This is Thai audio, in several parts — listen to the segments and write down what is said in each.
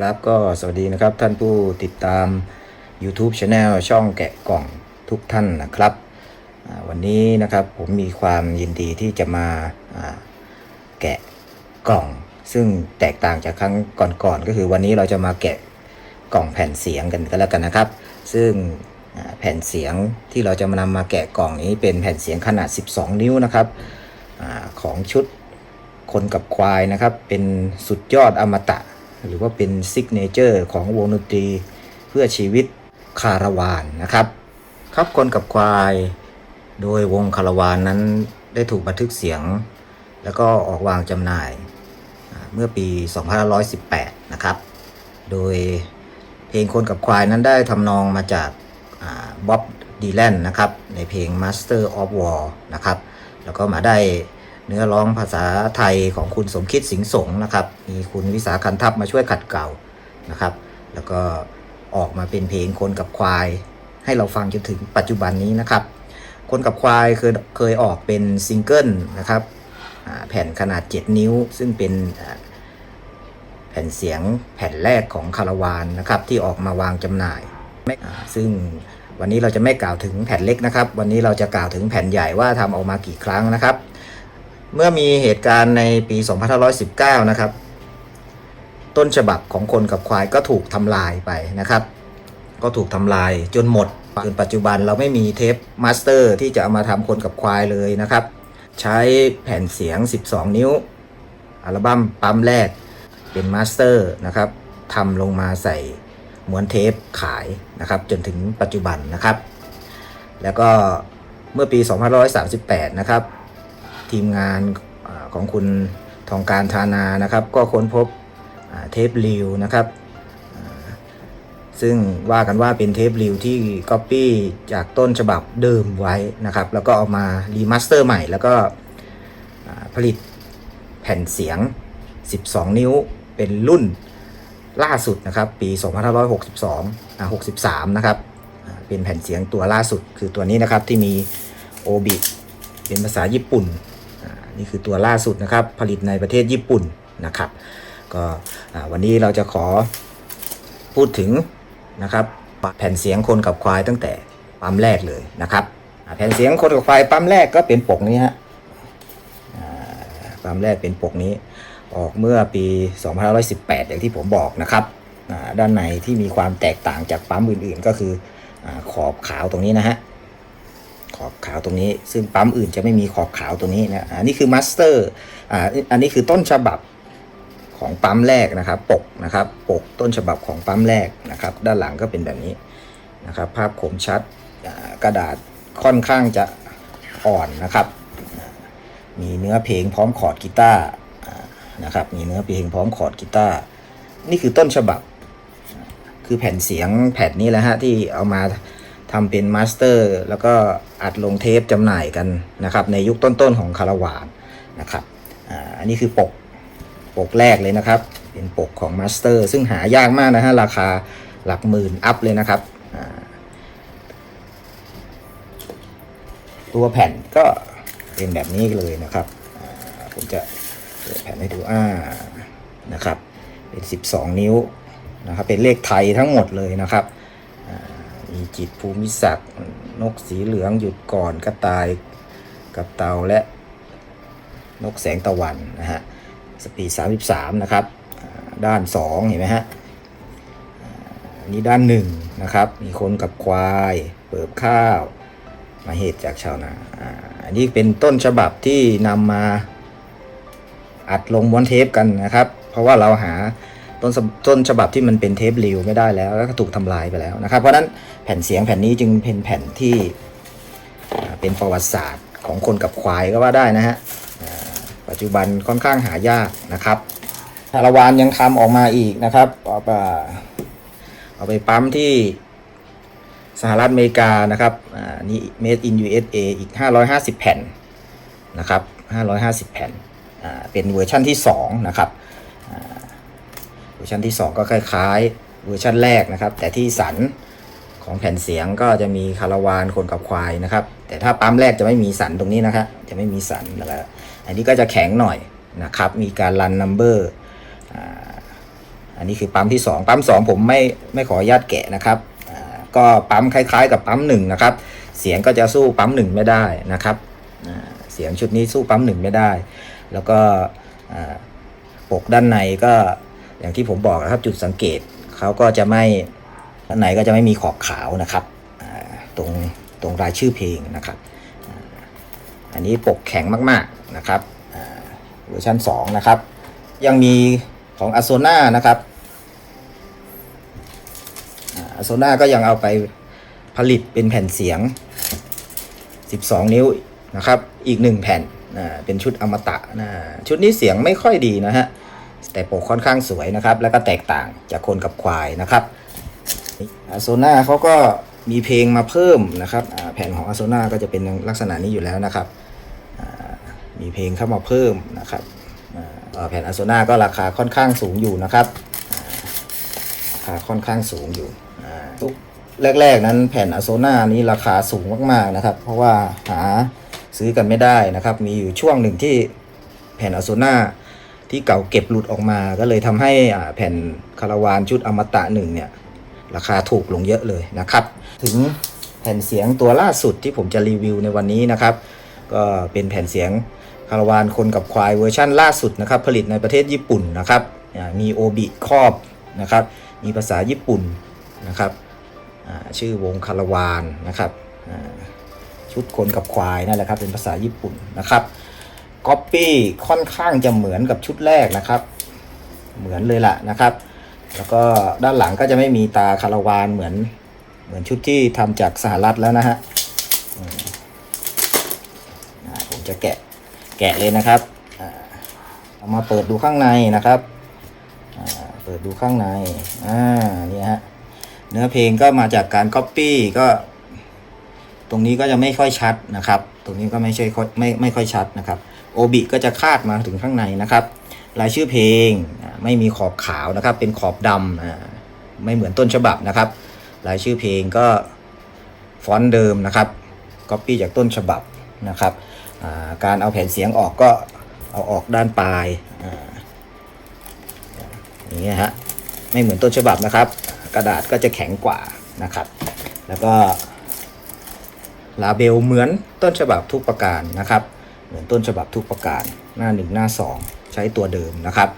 ครับก็สวัสดีนะครับท่านผู้ติดตาม YouTube Channel ช่องแกะกล่องทุกท่านนะครับ วันนี้นะครับผมมีความยินดีที่จะมาแกะกล่อง ซึ่งแตกต่างจากครั้งก่อนๆ ก็คือวันนี้เราจะมาแกะกล่องแผ่นเสียงกันก็แล้วกันนะครับ ซึ่งแผ่นเสียงที่เราจะมานำมาแกะกล่องนี้เป็นแผ่นเสียงขนาด 12 นิ้วนะครับอของชุดคนกับควายนะครับ เป็นสุดยอดอมตะ หรือว่าเป็นซิกเนเจอร์ของวงดนตรีเพื่อชีวิตคาราวานนะครับครับคนกับควาย โดยวงคาราวานนั้นได้ถูกบันทึกเสียง แล้วก็ออกวางจำหน่ายเมื่อปี 2518 นะครับ โดยเพลงคนกับควายนั้นได้ทำนองมาจากบ๊อบดีแลนนะครับ ในเพลง Master of War นะครับ แล้วก็มาได้ เนื้อร้องภาษาไทยของคุณสมคิดสิงห์สงนะครับ มีคุณวิสาคันทัพมาช่วยขัดเกลานะครับ แล้วก็ออกมาเป็นเพลงคนกับควาย ให้เราฟังจนถึงปัจจุบันนี้นะครับ คนกับควายเคยเคยออกเป็นซิงเกิลนะครับแผ่นขนาด 7 นิ้ว ซึ่งเป็นแผ่นเสียงแผ่นแรกของคาราวานนะครับ ที่ออกมาวางจำหน่าย ซึ่งวันนี้เราจะไม่กล่าวถึงแผ่นเล็กนะครับ วันนี้เราจะกล่าวถึงแผ่นใหญ่ว่าทำออกมากี่ครั้งนะครับ เมื่อมีเหตุการณ์ในปี 2519 นะครับ ต้นฉบับของคนกับควายก็ถูกทำลายไปนะครับ ก็ถูกทำลายจนหมดจนปัจจุบันเราไม่มีเทปมาสเตอร์ที่จะเอามาทำคนกับควายเลยนะครับ ใช้แผ่นเสียง 12 นิ้ว อัลบั้มปั๊มแรกเป็นมาสเตอร์นะครับทำลงมาใส่ม้วนเทปขายนะครับ จนถึงปัจจุบันนะครับ แล้วก็เมื่อปี 2538 นะครับ ทีมงานอของคุณทองการธานานะครับ ก็ค้นพบเทปรีวนะครับซึ่งว่ากันว่าเป็นเทปรีวที่ก๊อปปี้จากต้นฉบับเดิมไว้นะครับ แล้วก็เอามารีมาสเตอร์ใหม่ แล้วก็ผลิตแผ่นเสียง 12 นิ้วเป็นรุ่นล่าสุดนะครับ ปี 2562อ่า63 นะครับ เป็นแผ่นเสียงตัวล่าสุดคือตัวนี้นะครับที่มีโอบิเป็นภาษาญี่ปุ่น นี่คือตัวล่าสุดนะครับ ผลิตในประเทศญี่ปุ่นนะครับ ก็วันนี้เราจะขอพูดถึงนะครับแผ่นเสียงคนกับควายตั้งแต่ปั๊มแรกเลยนะครับแผ่นเสียงคนกับควายปั๊มแรกก็เป็นปกนี้ฮะปั๊มแรกเป็นปกนี้ ออกเมื่อปี2518 อย่างที่ผมบอกนะครับด้านในที่มีความแตกต่างจากปั๊มอื่นๆ ก็คืออขอบขาวตรงนี้นะฮะ ขอบขาวตรงนี้ ซึ่งปั๊มอื่นจะไม่มีขอบขาวตรงนี้นะอันนี้คือมาสเตอร์อ่าอันนี้คือต้นฉบับของปั๊มแรกนะครับ ปกนะครับปกต้นฉบับของปั๊มแรกนะครับ ด้านหลังก็เป็นแบบนี้นะครับ ภาพคมชัดกระดาษค่อนข้างจะอ่อนนะครับ มีเนื้อเพลงพร้อมคอร์ดกีตาร์นะครับมีเนื้อเพลงพร้อมคอร์ดกีตาร์นี่คือต้นฉบับ คือแผ่นเสียงแผ่นนี้แหละฮะที่เอามา ทำเป็นมาสเตอร์ แล้วก็อัดลงเทปจำหน่ายกันนะครับในยุคต้นๆของคาราวานนะครับอันนี้คือปกปกแรกเลยนะครับ เป็นปกของมาสเตอร์ ซึ่งหายากมากนะฮะราคาหลักหมื่นอัพเลยนะครับ ตัวแผ่นก็เป็นแบบนี้เลยนะครับผมจะเปิดแผ่นให้ดูอ่านะครับ เป็น 12 นิ้วนะครับ เป็นเลขไทยทั้งหมดเลยนะครับ มีจิตภูมิศักดิ์นกสีเหลืองหยุดก่อนกระต่ายกับเตาและนกแสงตะวันนะฮะสปีด33 นะครับ ด้าน 2 เห็นไหมฮะอันนี้ด้าน 1 นะครับ มีคนกับควาย เปิบข้าว มาเหตุจากชาวนาอันนี้เป็นต้นฉบับที่นำมาอัดลงม้วนเทปกันนะครับ เพราะว่าเราหา ต้นฉบับต้นฉบับที่มันเป็นเทปรีวไม่ได้แล้วแล้วก็ถูกทำลายไปแล้วนะครับ เพราะนั้นแผ่นเสียงแผ่นนี้จึงเป็นแผ่นที่เป็นประวัติศาสตร์ของคนกับควายก็ว่าได้นะฮะปัจจุบันค่อนข้างหายากนะครับคาราวานยังทำออกมาอีกนะครับเอาไปเอาไปปั๊มที่สหรัฐอเมริกานะครับอ่านี่ made in USA อีก 550 แผ่นนะครับ550 แผ่นอ่าเป็นเวอร์ชั่นที่ 2 นะครับ อร์ชันที่ 2 ก็คล้ายๆเวอร์ชันแรกนะครับ แต่ที่สันของแผ่นเสียงก็จะมีคาราวานคนกับควายนะครับ แต่ถ้าปั๊มแรกจะไม่มีสันตรงนี้นะครับจะไม่มีสันแล้วอันนี้ก็จะแข็งหน่อยนะครับ มีการรันนัมเบอร์อันนี้คือปั๊มที่ 2 ปั๊ม 2 ผมไม่ไม่ขออนุญาตแกะนะครับก็ปั๊มคล้ายๆ กับปั๊มหนึ่งนะครับ เสียงก็จะสู้ปั๊มหนึ่งไม่ได้นะครับเสียงชุดนี้สู้ปั๊มหนึ่งไม่ได้ แล้วก็ปกด้านในก็ อย่างที่ผมบอกนะครับจุดสังเกตเขาก็จะไม่ด้านในก็จะไม่มีขอบขาวนะครับตรงตรงรายชื่อเพลงนะครับ อันนี้ปกแข็งมากๆนะครับเวอร์ชัน2นะครับ ยังมีของ a โซนานะครับอาโซนาก็ยังเอาไปผลิตเป็นแผ่นเสียง 12 นิ้วนะครับ อีก 1 แผ่นเป็นชุดอมตะนะชุดนี้เสียงไม่ค่อยดีนะฮะ แต่ปกค่อนข้างสวยนะครับ แล้วก็แตกต่างจากคนกับควายนะครับอาโซนาเขาก็มีเพลงมาเพิ่มนะครับแผ่นของอาโซนาก็จะเป็นลักษณะนี้อยู่แล้วนะครับมีเพลงเข้ามาเพิ่มนะครับแผ่นอาโซนาก็ราคาค่อนข้างสูงอยู่นะครับราคาค่อนข้างสูงอยู่ทุกแรก ๆ นั้นแผ่นอาโซนานี้ราคาสูงมากๆนะครับ เพราะว่าหาซื้อกันไม่ได้นะครับ มีอยู่ช่วงหนึ่งที่แผ่นอาโซนา ที่เก่าเก็บหลุดออกมา ก็เลยทำให้แผ่นคาราวานชุดอมตะหนึ่งเนี่ยราคาถูกลงเยอะเลยนะครับ ถึงแผ่นเสียงตัวล่าสุดที่ผมจะรีวิวในวันนี้นะครับ ก็เป็นแผ่นเสียงคาราวานคนกับควายเวอร์ชั่นล่าสุดนะครับ ผลิตในประเทศญี่ปุ่นนะครับมีโอบิครอบนะครับ มีภาษาญี่ปุ่นนะครับชื่อวงคาราวานนะครับชุดคนกับควายนั่นแหละครับเป็นภาษาญี่ปุ่นนะครับ ก๊อปปี้ค่อนข้างจะเหมือนกับชุดแรกนะครับ เหมือนเลยล่ะนะครับ แล้วก็ด้านหลังก็จะไม่มีตาคาราวานเหมือนเหมือนชุดที่ทำจากสหรัฐแล้วนะฮะผมจะแกะแกะเลยนะครับเอามาเปิดดูข้างในนะครับเปิดดูข้างในอ่านี่ฮะเนื้อเพลงก็มาจากการก๊อปปี้ก็ ตรงนี้ก็จะไม่ค่อยชัดนะครับ ตรงนี้ก็ไม่ใช่ไม่ไม่ค่อยชัดนะครับโอบิก็จะคาดมาถึงข้างในนะครับรายชื่อเพลงไม่มีขอบขาวนะครับ เป็นขอบดำไม่เหมือนต้นฉบับนะครับรายชื่อเพลงก็ฟอนต์เดิมนะครับก๊อปปี้จากต้นฉบับนะครับการเอาแผ่นเสียงออกก็เอาออกด้านปลายอย่างเงี้ยฮะไม่เหมือนต้นฉบับนะครับ กระดาษก็จะแข็งกว่านะครับ แล้วก็ ลาเบลเหมือนต้นฉบับทุกประการนะครับ เหมือนต้นฉบับทุกประการหน้า 1 หน้า 2 ใช้ตัวเดิมนะครับ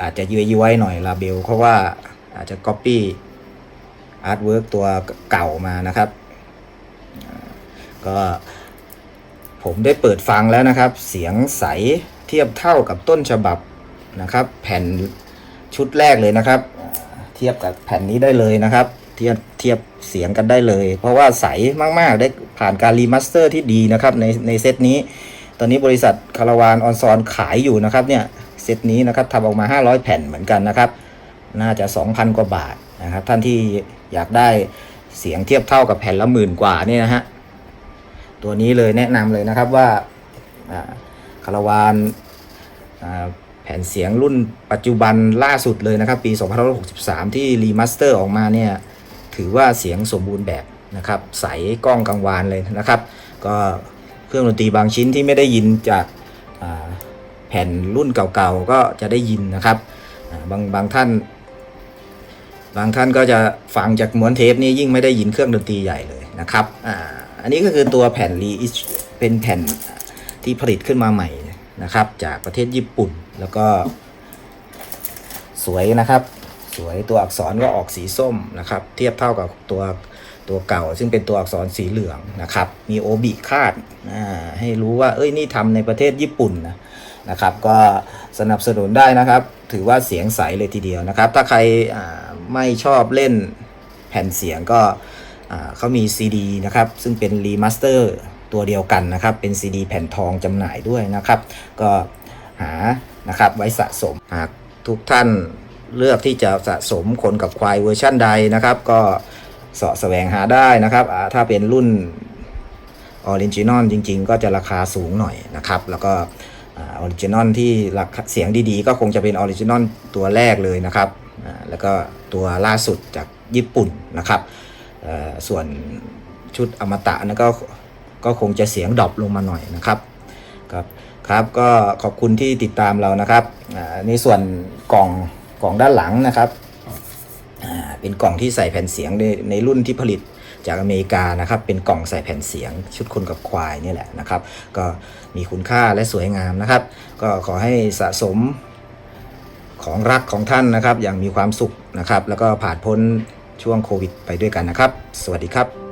อาจจะย้วยย้วยหน่อยลาเบลเพราะว่าอาจจะ Copy Artwork ตัวเก่ามานะครับ ก็ผมได้เปิดฟังแล้วนะครับ เสียงใสเทียบเท่ากับต้นฉบับนะครับ แผ่นชุดแรกเลยนะครับ เทียบกับแผ่นนี้ได้เลยนะครับ เทียบเทียบเสียงกันได้เลย เพราะว่าใสมาก ๆ ได้ผ่านการรีมาสเตอร์ที่ดีนะครับในในเซตนี้ ตอนนี้บริษัทคาราวานออนซอนขายอยู่นะครับเนี่ยเซตนี้นะครับทำออกมา 500 แผ่นเหมือนกันนะครับ น่าจะ 2,000 กว่าบาทนะครับ ท่านที่อยากได้เสียงเทียบเท่ากับแผ่นละหมื่นกว่านี่นะฮะตัวนี้เลยแนะนำเลยนะครับว่าคาราวานแผ่นเสียงรุ่นปัจจุบันล่าสุดเลยนะครับ ปี 2563 ที่รีมาสเตอร์ออกมาเนี่ย ถือว่าเสียงสมบูรณ์แบบนะครับ ใสกล้องกังวานเลยนะครับ ก็เครื่องดนตรีบางชิ้นที่ไม่ได้ยินจากแผ่นรุ่นเก่าๆก็จะได้ยินนะครับบางบางท่าน บางท่านก็จะฟังจากม้วนเทปนี่ยิ่งไม่ได้ยินเครื่องดนตรีใหญ่เลยนะครับออันนี้ก็คือตัวแผ่นรีเป็นแผ่นที่ผลิตขึ้นมาใหม่นะครับ จากประเทศญี่ปุ่นแล้วก็สวยนะครับ สวยตัวอักษรก็ออกสีส้มนะครับ เทียบเท่ากับตัวตัวเก่า ซึ่งเป็นตัวอักษรสีเหลืองนะครับ มีโอบิคาดให้รู้ว่าเอ้ยนี่ทำในประเทศญี่ปุ่นนะนะครับ ก็สนับสนุนได้นะครับ ถือว่าเสียงใสเลยทีเดียวนะครับ ถ้าใครไม่ชอบเล่นแผ่นเสียงก็เขามี CD นะครับ ซึ่งเป็นรีมาสเตอร์ตัวเดียวกันนะครับ เป็น CD แผ่นทองจำหน่ายด้วยนะครับ ก็หานะครับไว้สะสมหากทุกท่าน เลือกที่จะสะสมคนกับควายเวอร์ชั่นใดนะครับ ก็เสาะแสวงหาได้นะครับ ถ้าเป็นรุ่นออริจินอลจริง ๆ ก็จะราคาสูงหน่อยนะครับ แล้วก็ออริจินอลที่ราคาเสียงดีๆ ก็คงจะเป็นออริจินอลตัวแรกเลยนะครับแล้วก็ตัวล่าสุดจากญี่ปุ่นนะครับส่วนชุดอมตะนั้นก็ก็คงจะเสียงดรอปลงมาหน่อยนะครับครับครับก็ขอบคุณที่ติดตามเรานะครับในส่วนกล่อง กล่องด้านหลังนะครับเป็นกล่องที่ใส่แผ่นเสียงในในรุ่นที่ผลิตจากอเมริกานะครับ เป็นกล่องใส่แผ่นเสียงชุดคนกับควายนี่แหละนะครับ ก็มีคุณค่าและสวยงามนะครับ ก็ขอให้สะสมของรักของท่านนะครับ อย่างมีความสุขนะครับ แล้วก็ผ่านพ้นช่วงโควิดไปด้วยกันนะครับ สวัสดีครับ